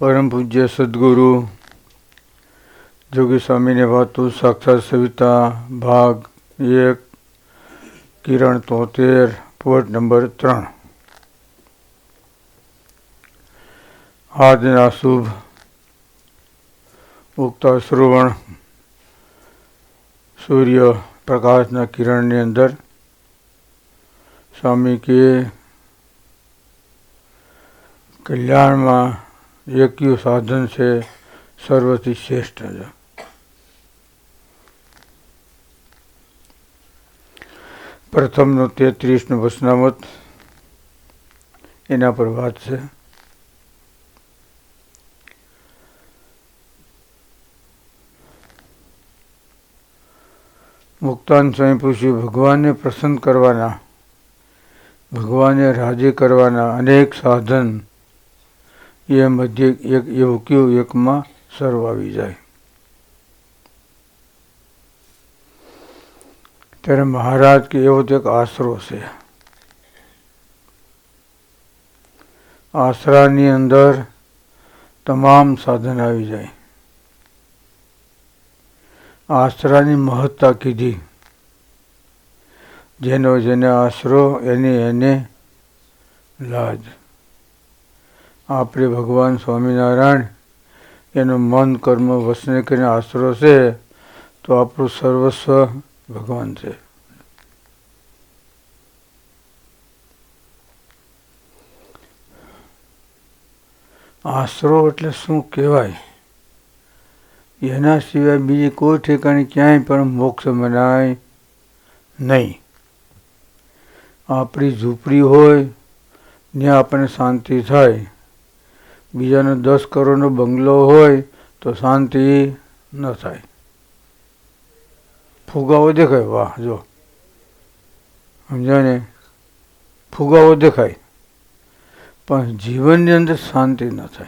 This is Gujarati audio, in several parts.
પરમ પૂજ્ય સદગુરુ જોગી સ્વામીને વાતું સાક્ષાત સવિતા, ભાગ એક, કિરણ તોતેર પોર્ટ નંબર ત્રણ. આજના શુભ ઉગતા શ્રવણ સૂર્ય પ્રકાશના કિરણની અંદર સ્વામી કે કલ્યાણમાં એકયું સાધન છે સર્વથી શ્રેષ્ઠ છે પ્રથમનો તેત્રીસનું વસનામત એના પર વાત છે મુક્તાન સ્વામી પૂછ્યું ભગવાનને પ્રસન્ન કરવાના ભગવાનને રાજી કરવાના અનેક સાધન એ મધ્ય એક એવું કયું એકમાં સર્વ આવી જાય? ત્યારે મહારાજ કે એવો તો એક આશરો છે. આશરાની અંદર તમામ સાધન આવી જાય. આશરાની મહત્તા કીધી. જેનો જેને આશરો એને એને લાજ. આપણે ભગવાન સ્વામિનારાયણ, એનું મન કર્મ વસને કરીને આશરો છે, તો આપણું સર્વસ્વ ભગવાન છે. આશરો એટલે શું કહેવાય? એના સિવાય બીજી કોઈ ઠેકાણે ક્યાંય પણ મોક્ષ મનાય નહીં. આપણી ઝૂંપડી હોય, ત્યાં આપણને શાંતિ થાય. બીજાનો દસ કરોડનો બંગલો હોય તો શાંતિ ન થાય. ફુગાવો દેખાય, વાહ, જો. સમજાય ને? ફુગાવો દેખાય. પણ જીવનની અંદર શાંતિ ન થાય.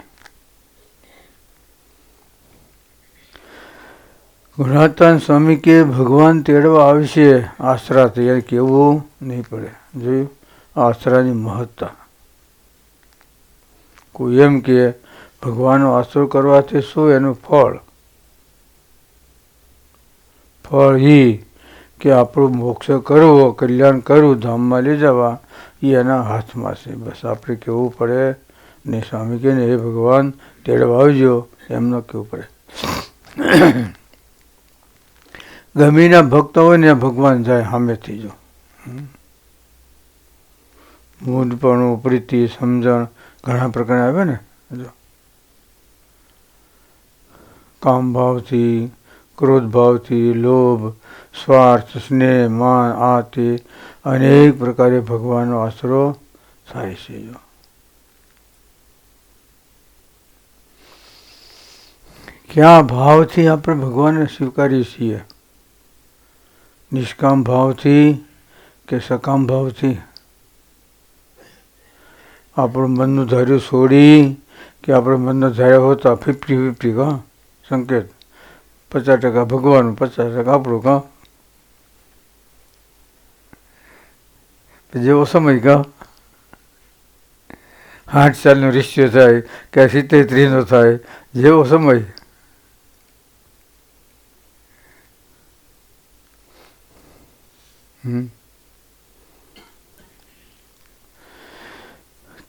ગુણાતાન સ્વામી કે ભગવાન તેડવા આવશે આશરાથી તૈયાર કેવું નહીં પડે. જોયું? આશરાની મહત્તા. કોઈ એમ કે ભગવાનનો આશરો કરવાથી શું એનું ફળ? ફળ એ કે આપણું મોક્ષ કરવો, કલ્યાણ કરવું, ધામમાં લઈ જવા એ એના હાથમાં છે. બસ આપણે કહેવું પડે? ને સ્વામી કે ને એ ભગવાન, તેડવા આવજો. એમ ન કહેવું પડે? ગમીના ભક્ત હોય ને, ભગવાન જાય સામેથી જો. મૂંઢપણું, પ્રીતિ, સમજણ ઘણા પ્રકાર આવે ને? જો. કામ ભાવથી ક્રોધ ભાવથી લોભ, સ્વાર્થ, સ્નેહ, માન આ તે અનેક પ્રકારે ભગવાનનો આશરો થાય છે, જો. ક્યાં ભાવથી આપણે ભગવાનને સ્વીકારીએ છીએ? નિષ્કામ ભાવથી કે સકામ ભાવથી? આપણું મનનું ધાર્યું છોડી કે આપણે મનનો ધૈર્ય હોતા ફિફ્ટી ફિફ્ટી કા? સંકેત. પચાસ ટકા ભગવાન, પચાસ ટકા આપણું કા? જેવો સમય કા? આઠ સાલનો રિશ્યો થાય કે સિત્તેર ત્રીસનો થાય, જેવો સમય.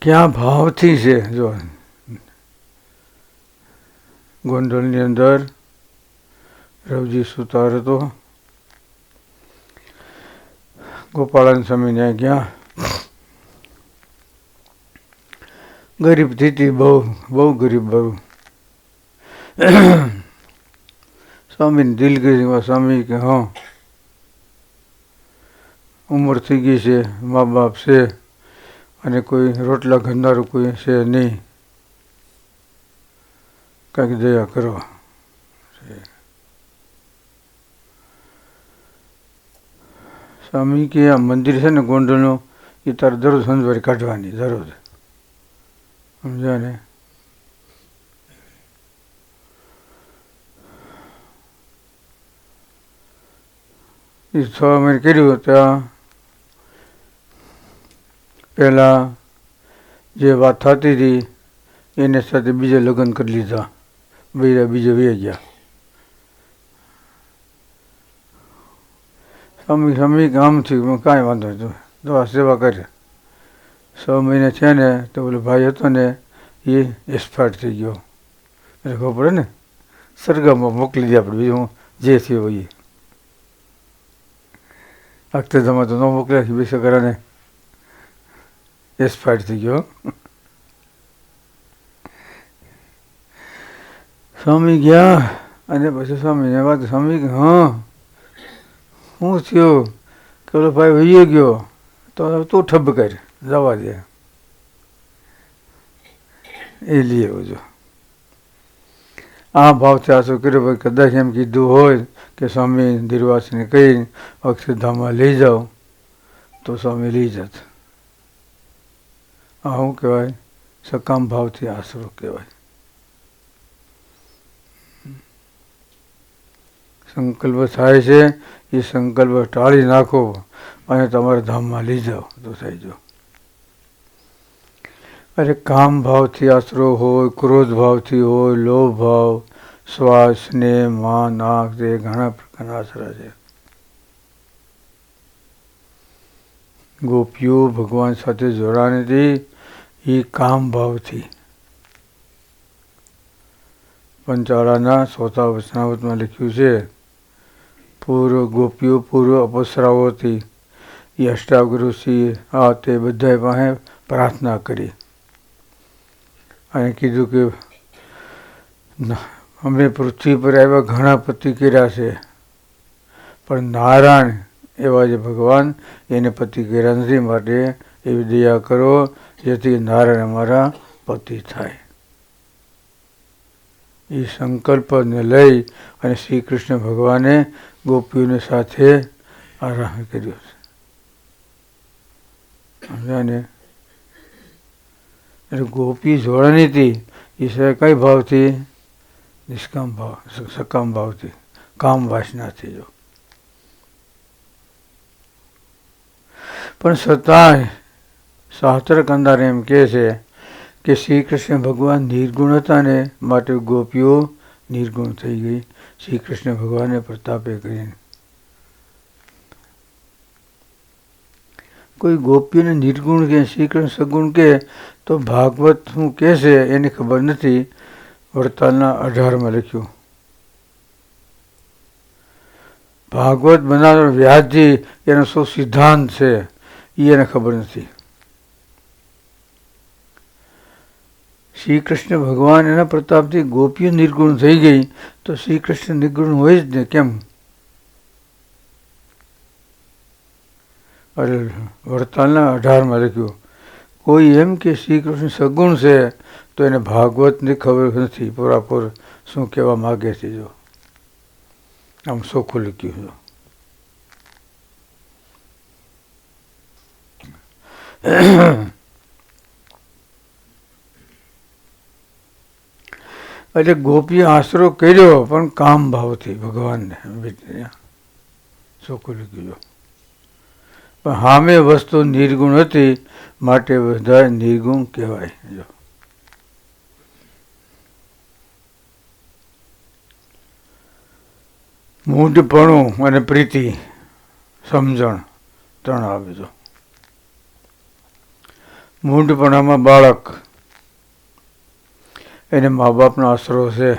ક્યાં ભાવથી છે? જો, ગોંડલની અંદર રવજી સુતાર હતો. ગોપાળન સ્વામીને ગયા ગરીબ સ્થિતિ બહુ બહુ ગરીબ બહુ. સ્વામીને દિલ કરી સ્વામી કે, હા, ઉંમર થઈ ગઈ છે, મા બાપ છે. અને કોઈ રોટલા ઘરનારું કોઈ છે નહીં. કાંઈક દયા કરો. સ્વામી કે આ મંદિર છે ને ગોંડલનું, એ તારે દરરોજ સંજવારી કાઢવાની, દરરોજ. સમજ્યા ને? એ છ મહિને કર્યું ત્યાં પહેલાં જે વાત થતી હતી, એને સાથે બીજે લગ્ન કરી લીધા. બીજા બીજે વે ગયા. સ્વામી સ્વામી આમ થયું કાંઈ વાંધો નહીં આ સેવા કરે. છ મહિને છે ને, તો પેલો ભાઈ હતો ને, એ એક્સપાયર થઈ ગયો. એટલે ખબર પડે ને? સરગામાં મોકલી દે આપણે, બીજું જે થયું એ. અક્ષરધામમાં તો ન મોકલ્યા છે બે છોકરાને એક્સપાયર થઈ ગયો સ્વામી ગયા અને પછી સ્વામીને વાત સ્વામી હા શું થયો? કે ભાઈ વહી ગયો. તો તું ઠબ કર, જવા દે. એ લઈ આવજો આ ભાવથી આશો કર્યો? ભાઈ કદાચ એમ કીધું હોય કે, સ્વામી દીર્વાસને કહી અક્ષરધામમાં લઈ જાઓ. તો સ્વામી લઈ જત. આ શું કહેવાય? સકામ ભાવથી આશરો કહેવાય. સંકલ્પ થાય છે, એ સંકલ્પ ટાળી નાખો અને તમારા ધામમાં લઈ જાઓ, તો થઈ જાઓ અરે કામ ભાવથી આશરો હોય, ક્રોધ ભાવથી હોય, લોભ ભાવ, શ્વાસ ને માન, આંખ તે ઘણા પ્રકારના આશરા છે. ગોપીઓ ભગવાન સાથે જોડાણીથી એ કામ ભાવથી. પંચાળાના સોતા વચનાવતમાં લખ્યું છે, પૂર્વ ગોપીઓ, પૂર્વ અપસરાઓથી એ અષ્ટાગુરુષિ આ તે બધા પાસે પ્રાર્થના કરી. અને કીધું કે અમે પૃથ્વી પર આવ્યા ઘણા પતિ કર્યા છે. પણ નારાયણ એવા જે ભગવાન, એને પતિ કર્યા નથી માટે એવી દયા કરો, જેથી નારાયણ અમારા પતિ થાય. એ સંકલ્પને લઈ અને શ્રી કૃષ્ણ ભગવાને ગોપીઓને સાથે આરાહ કર્યો છે. સમજાને એટલે ગોપી જોડણી હતી છે કઈ ભાવથી? નિષ્કામ ભાવ, સકામ ભાવથી. કામ વાસનાથી જો. પણ છતાંય શાસ્ત્ર કંદાર એમ કહે છે કે શ્રી કૃષ્ણ ભગવાન નિર્ગુણ હતા ને માટે ગોપીઓ નિર્ગુણ થઈ ગઈ. શ્રી કૃષ્ણ ભગવાને પ્રતાપે કરીને. કોઈ ગોપીને નિર્ગુણ કે શ્રી કૃષ્ણ સગુણ કે તો ભાગવત શું કહે છે એની ખબર નથી. વડતાલના અઢારમાં લખ્યું. ભાગવત બનાવનાર વ્યાસજી એનો શું સિદ્ધાંત છે. એ એને ખબર નથી. શ્રી કૃષ્ણ ભગવાન એના પ્રતાપથી ગોપીઓ નિર્ગુણ થઈ ગઈ, તો શ્રી કૃષ્ણ નિર્ગુણ હોય જ ને કેમ? અરે, વડતાલના અઢારમાં લખ્યું, કોઈ એમ કે શ્રી કૃષ્ણ સગુણ છે, તો એને ભાગવતની ખબર નથી. પૂરાપૂર શું કહેવા માગે છે જો? આમ સોખું લખ્યું છે. એટલે ગોપીએ આશરો કર્યો, પણ કામ ભાવથી ભગવાનને ચોખ્ખું ગયો પણ હામે વસ્તુ નિર્ગુણ હતી, માટે બધા નિર્ગુણ કહેવાય. જો. મૂઢપણું અને પ્રીતિ, સમજણ ત્રણ આવે જો. મૂઢપણામાં બાળક. એને મા બાપનો આશરો છે.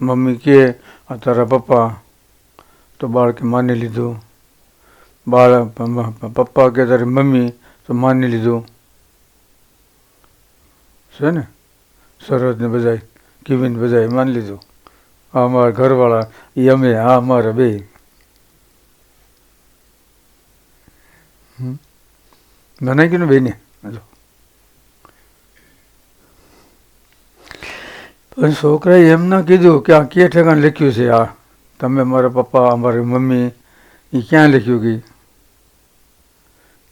મમ્મી કે, આ તારા પપ્પા. તો બાળકે માની લીધું. બાળક પપ્પા કે તારી મમ્મી, તો માની લીધું. છે ને? સરહદને બધાય, કિવિન બધાય માની લીધું. આ અમારા ઘરવાળા એ અમે, આ અમારા બે. મને ને બેને જો પણ છોકરાએ એમ ના કીધું કે આ કે ઠેકાણ લખ્યું છે આ? તમે મારા પપ્પા અમારી મમ્મી એ ક્યાં લખ્યું કે?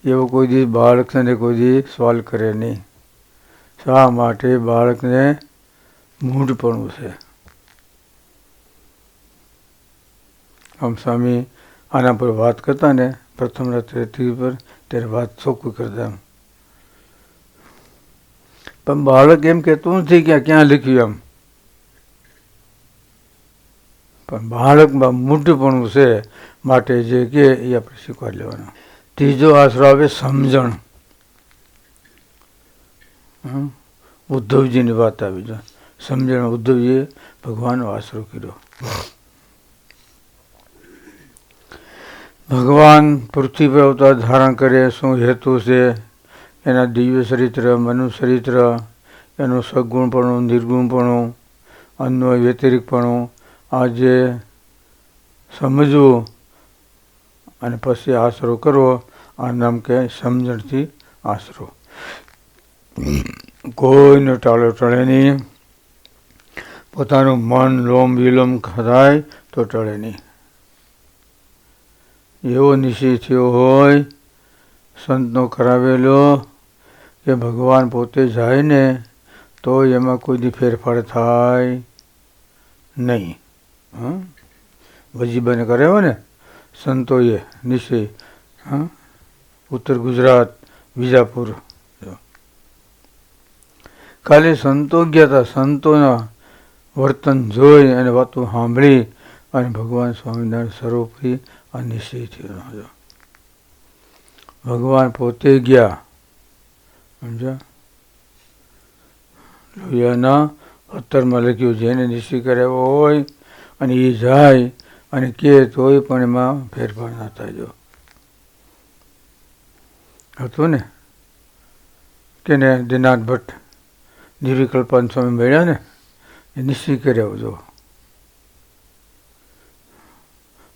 એવો કોઈ દી બાળકને કોઈ દી સવાલ કરે નહીં. શા માટે બાળકને મૂઢપણું છે? આમ સ્વામી આના પર વાત કરતા ને પ્રથમ રાત્રે પર, ત્યારે વાત ચોખ્ખું કરતા. પણ બાળક એમ કહેતું નથી કે ક્યાં લખ્યું એમ પણ બાળકમાં મોટુંપણું છે માટે જે કે એ આપણે શીખવા લેવાનું ત્રીજો આશરો આવે સમજણ? ઉદ્ધવજીની વાત આવી છે સમજણ ઉદ્ધવજીએ ભગવાનનો આશરો કર્યો. ભગવાન પૃથ્વી પર અવતાર ધારણ કરે, શું હેતુ છે? એના દિવ્ય ચરિત્ર, મનુ ચરિત્ર, એનું સગુણપણું, નિર્ગુણપણું અન્વય વ્યતિરિક્તપણું આ જે સમજવું અને પછી આશરો કરવો. આ નામ કે સમજણથી આશરો. કોઈનો ટાળો, ટળે નહીં. પોતાનું મન લોમ વિલોમ થાય તો ટળે નહીં. એવો નિશ્ચય થયો હોય, સંતનો કરાવેલો, કે ભગવાન પોતે જાય ને તો એમાં કોઈ ફેરફાર થાય નહીં. હં? વજીબાને કરાવ્યો ને, સંતોએ નિશ્ચય હં? ઉત્તર ગુજરાત, વિજાપુર. ખાલી સંતો ગયા હતા સંતોના વર્તન જોઈ અને વાતો સાંભળી અને ભગવાન સ્વામિનારાયણ સર્વોપરી આ નિશ્ચય થયો હતો ભગવાન પોતે ગયા. સમજ્યા? લોહિયાના પથ્થરમાં લખ્યું, જેને નિશ્ચય કરાવ્યો હોય અને એ જાય અને કે તોય પણ એમાં ફેરફાર ના થાય. હતું ને? કે ને દિનાથ ભટ્ટ નિર્વિકલ્પાન સ્વામી મળ્યા ને? એ નિશ્ચય કર્યા, જો.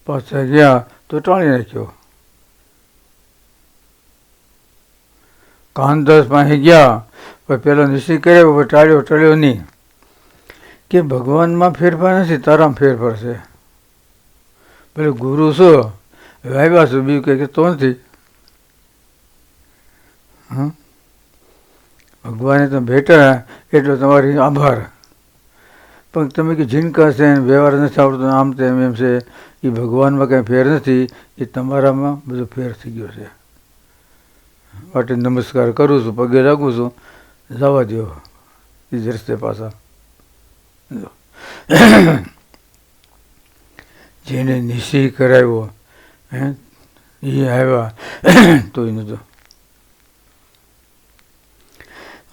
પાછા ગયા તો ટાળી નાખ્યો. કાનદાસ પાસે ગયા, પણ પેલો નિશ્ચય કર્યો ટાળ્યો, ટળ્યો નહીં. કે ભગવાનમાં ફેરફાર નથી, તારામાં ફેરફાર છે. પેલું ગુરુ શું? આવ્યા છું બીજું કે તો નથી. ભગવાને તમે ભેટા, એટલો તમારી આભાર. પણ તમે કે ઝીણકા છે, વ્યવહાર નથી આવડતો આમ તેમ એમ છે. એ ભગવાનમાં કંઈ ફેર નથી એ તમારામાં બધો ફેર થઈ ગયો છે. માટે નમસ્કાર કરું છું, પગે લાગું છું. જવા દો એ જ પાછા. જેને નિશ્ચય કરાવ્યો, હે એ આવ્યા તોય નતો.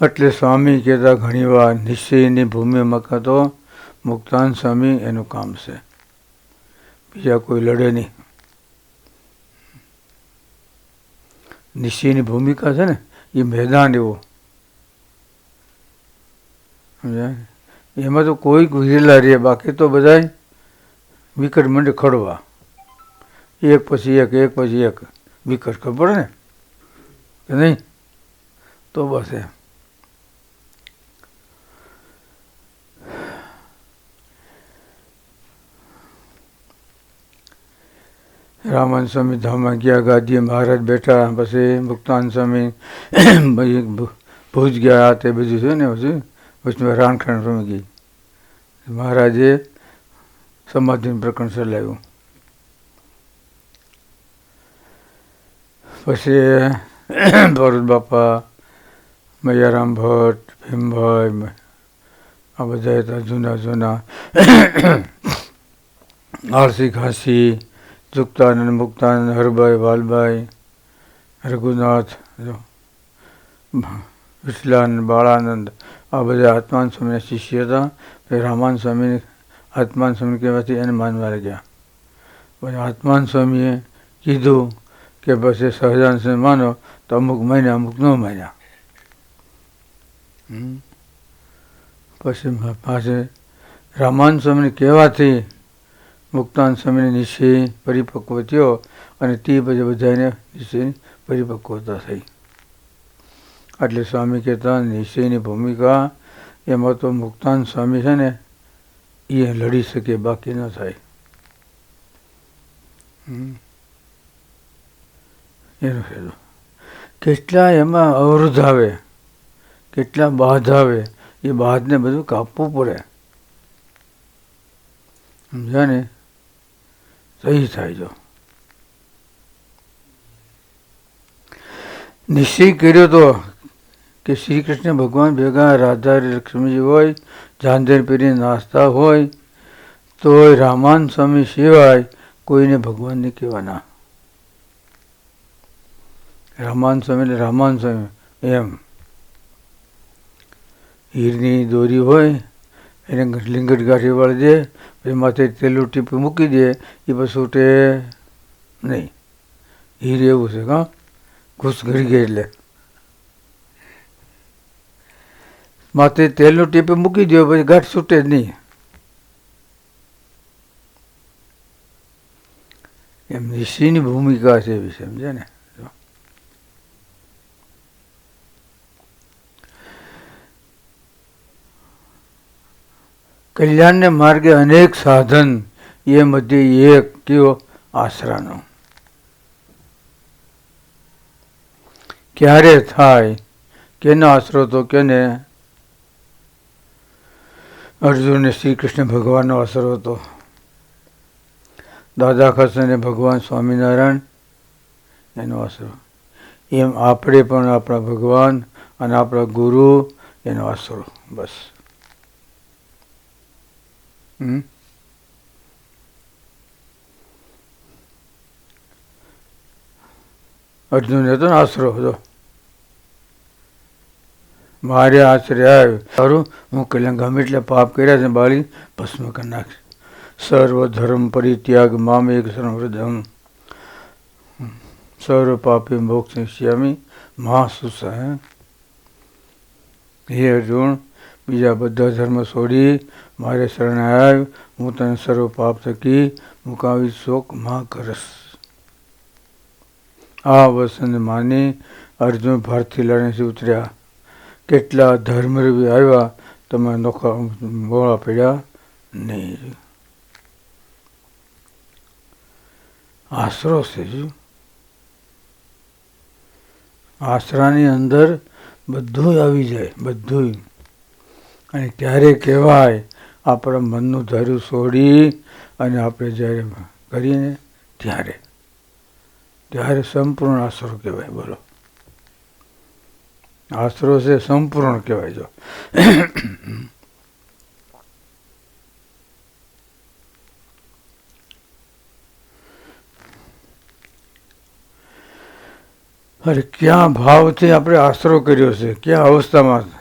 એટલે સ્વામી કહેતા, ઘણીવાર નિશ્ચયની ભૂમિમાં તો મુક્તાન સ્વામી, એનું કામ છે. બીજા કોઈ લડે નહીં. નિશ્ચયની ભૂમિકા છે ને, એ મેદાન એવો? એમાં તો કોઈ ગુજરેલા રહે, બાકી તો બધા વિકટ મંડે ખડવા. એક પછી એક એક પછી એક. વિકટ ખબર ને? કે નહીં? તો બસ એમ. રામન સ્વામી ધામમાં ગયા, ગાદીએ મહારાજ બેઠા, પછી મુક્તાન સ્વામી ભુજ ગયા, તે બધું છે ને પછી પછી રાણખણ સ્વામી ગઈ. મહારાજે સમાધિનું પ્રકરણ ચલાવ્યું પછી ભરત બાપા, મૈયારામ ભટ્ટ, ભીમભાઈ આ બધા હતા જૂના જૂના આરસી ઘાસી જુક્તાનંદ મુક્તાનંદ, હરભાઈ, વાલભાઈ, રઘુનાથ વિઠલાનંદ બાળાનંદ, આ બધા આત્માન સ્વામીના શિષ્ય હતા. પછી રામાન સ્વામી આત્માન સ્વામી કહેવાથી એને માનવા લાગ્યા. પછી આત્માન સ્વામીએ કીધું કે પછી સહજાન સ્વામી માનો તો અમુક મહિના અમુક ન માન્યા. પછી પાસે રામાન સ્વામીને કહેવાથી મુક્તાન સ્વામીને નિશ્ચય પરિપક્વ થયો અને તે પછી બધાને નિશ્ચયની પરિપક્વતા થઈ. એટલે સ્વામી કહેતા નિશ્ચયની ભૂમિકા એમાં તો મુક્તાન સ્વામી છે ને, એ લડી શકે, બાકી ન થાય. એનો ફેરો કેટલા એમાં અવરોધ આવે, કેટલા બાધ આવે, એ બાધને બધું કાપવું પડે. સમજ્યા ને? સહી થાય જો નિશ્ચય કર્યો તો કે શ્રી કૃષ્ણ ભગવાન ભેગા રાધા લક્ષ્મીજી હોય જાંજર પીરી નાસ્તા હોય, તોય રામાન સ્વામી સિવાય કોઈને ભગવાનને કહેવાના રામાન સ્વામી એટલે રામાન સ્વામી એમ. હીરની દોરી હોય એને લીંગટ ગાંઠી વાળી દે, પછી માથે તેલું ટીપું મૂકી દે એ પછી છૂટે નહીં. હીર એવું છે, હા? ઘૂસ ઘડી ગઈ એટલે. માથે તેલનું ટીપે મૂકી દો, પછી ગાંઠ છૂટે જ નહીં. એમ ઋષિની ભૂમિકા છે એવી સમજે ને? કલ્યાણને માર્ગે અનેક સાધન, એ મધ્ય એક કયો આશરાનો. ક્યારે થાય, કેનો આશરો તો કેને? અર્જુનને શ્રી કૃષ્ણ ભગવાનનો આશરો હતો. દાદા ખસને ભગવાન સ્વામિનારાયણ એનો આશરો. એમ આપણે પણ આપણા ભગવાન અને આપણા ગુરુ એનો આશરો. બસ. હમ. અર્જુન હતો ને આશરો હતો. મારે આશરે આવ્યો. સારું હું કલ્યાણ ગમે એટલે પાપ કર્યા છે બાળી, ભસ્મ કરી નાખીશ. સર્વ ધર્મ પરિત્યાગ, મામ એક સર્વધમ સર્વ પાપી મોક્ષ શ્યામી મહાસુસ હે અર્જુન બીજા બધા ધર્મ છોડી મારે શરણે આવ્યો હું તને સર્વ પાપ થકી મુકાવી શોકમાં કરસ. આ વસંત માની અર્જુન ભારથી લડે ઉતર્યા. કેટલા ધર્મરવી આવ્યા, તમે નોખા મોળા પડ્યા નહીં. આશરો છે આશરાની અંદર બધું આવી જાય બધું અને ત્યારે કહેવાય, આપણા મનનું ધૈર્ય છોડી અને આપણે જ્યારે કરીએ ત્યારે. ત્યારે સંપૂર્ણ આશરો કહેવાય, બોલો. આશરો છે સંપૂર્ણ કહેવાય, જો. અરે, ક્યાં ભાવથી આપણે આશરો કર્યો છે? ક્યાં અવસ્થામાં?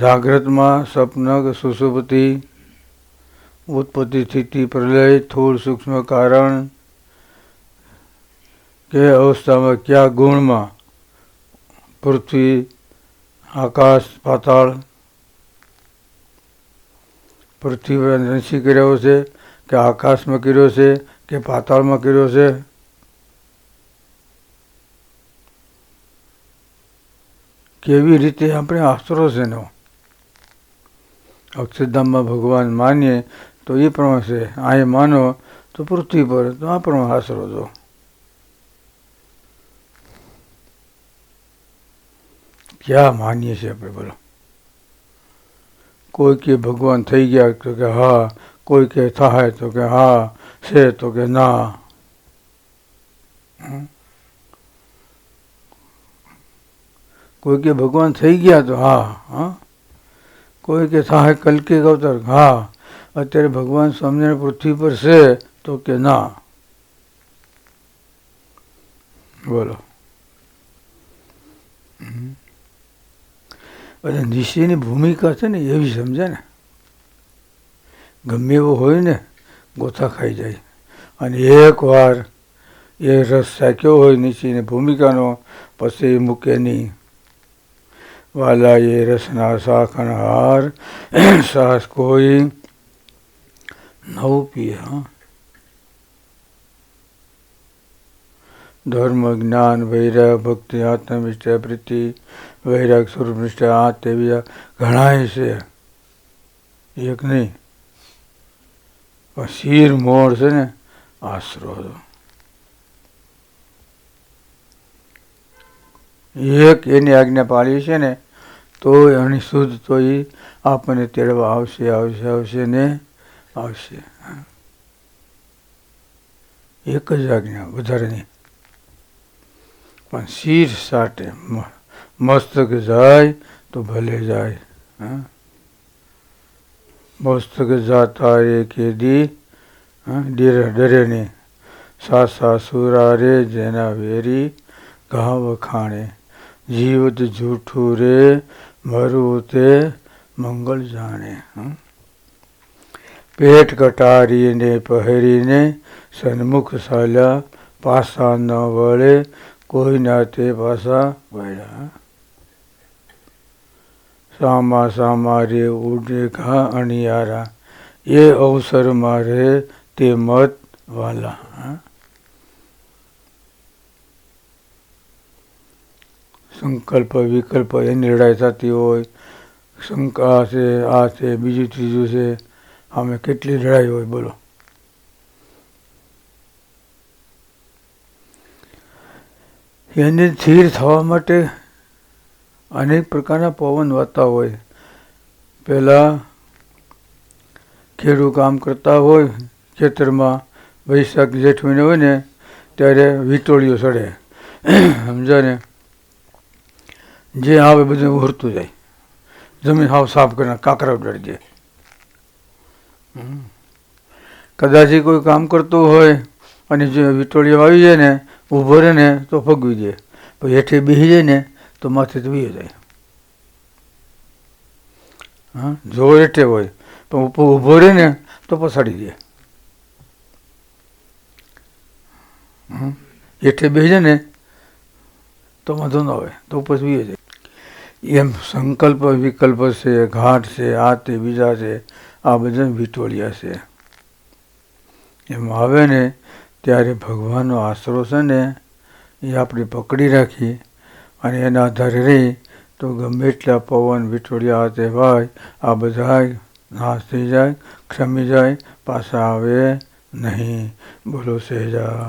જાગ્રતમાં સ્વપ્ન કે સુસુપતિ ઉત્પત્તિ સ્થિતિ પ્રલય, થોડ સૂક્ષ્મ કારણ, કે અવસ્થામાં કયા ગુણમાં? પૃથ્વી, આકાશ, પાતાળ. પૃથ્વી પર નરસિંહ કર્યો છે કે આકાશમાં કર્યો છે કે પાતાળમાં કર્યો છે? કેવી રીતે આપણે આશરો છે એનો? અક્ષરધામમાં ભગવાન માનીએ, તો એ પ્રમાણે છે. આ માનો, તો પૃથ્વી પર, તો આ પ્રમાણે આશરો જો ક્યાં માનીએ છીએ આપણે બોલો? કોઈ કે ભગવાન થઈ ગયા તો કે હા, કોઈ કે થાય તો કે હા, છે તો કે ના. કોઈ કે ભગવાન થઈ ગયા તો હા હા? કોઈ કે થાય કલકી અવતાર. હા, અત્યારે ભગવાન સ્વામિનારાયણ પૃથ્વી પર છે, તો કે ના. બોલો. બધા નિશ્ચયની ભૂમિકા છે ને એવી સમજે ને. ગમે એવો હોય ને, ગોથા ખાઈ જાય. અને એક વાર એ રસ સાક્યો હોય નીચેની ભૂમિકાનો, પછી મૂકે નહીં. વાલા એ રસના શાખન હાર, સાસ કોઈ નવું પીએ, હા. ધર્મ, જ્ઞાન, વૈરાગ, ભક્તિ, આત્મનિષ્ઠા, પ્રીતિ, વૈરાગ સ્વરૂપ નિષ્ઠા આ તે બીજા ઘણાય છે. એક નહીં. પણ શીર મોડ છે ને, આશરો. એક એની આજ્ઞા પાળી છે ને તો એની શુદ્ધ તો એ આપણને તેડવા આવશે આવશે આવશે ને આવશે. એક જ આજ્ઞા વધારે નહીં પણ શીર સાટે મસ્તક જાય તો ભલે જાય. હા. મસ્તક જાતા રે કેદી દી ડેરે ડરે નહીં સાસા સુરા રે જેના વેરી ઘા વખાણે જીવત જૂઠું રે, મરવું તે મંગળ જાણે? પેટ કટારીને, પહેરીને સન્મુખ સાલ્યા, પાસા ન વળે, કોઈના તે પાસા વળ્યા સામા સામા રે ઉડે ઘા અણિયારા, એ અવસર મારે તે મત વાલા સંકલ્પ, વિકલ્પ એની લડાઈ થતી હોય. શંકા છે, આ છે, બીજું ત્રીજું છે. અમે કેટલી લડાઈ હોય, બોલો. એને સ્થિર થવા માટે અનેક પ્રકારના પવન વાતા હોય. પહેલાં ખેડૂત કામ કરતા હોય, ખેતરમાં વૈશાખ જેઠ મહિને હોય ને, ત્યારે વીટોળીઓ ચડે. સમજા ને જે આવે બધું ઉરતું જાય. જમીન હાવ સાફ કરીને કાંકરા ઉડાડી હમ. કદાચ કોઈ કામ કરતું હોય અને જો વિટોળીઓ આવી જાય ને, ઊભો રહે ને, તો ફગવી દે. પછી હેઠે બેસી જાય ને, તો માથે વી જાય. હા જો હેઠે હોય, પણ ઉપર ઊભો રહે ને, તો દે. હમ. હેઠે બેસી જાય ને, તો વાંધો ન હોય તો પછી વી જાય. એમ સંકલ્પ, વિકલ્પ છે, ઘાટ છે, આ તે બીજા છે, આ બધા વિટોળિયા છે. એમ આવે ને ત્યારે ભગવાનનો આશરો છે ને એ આપણે પકડી રાખી અને એના આધારે રહી તો ગમે એટલા પવન વિટોળિયા તે હોય આ બધા નાશ થઈ જાય ક્ષમી જાય, પાછા આવે નહીં. બોલો સહેજા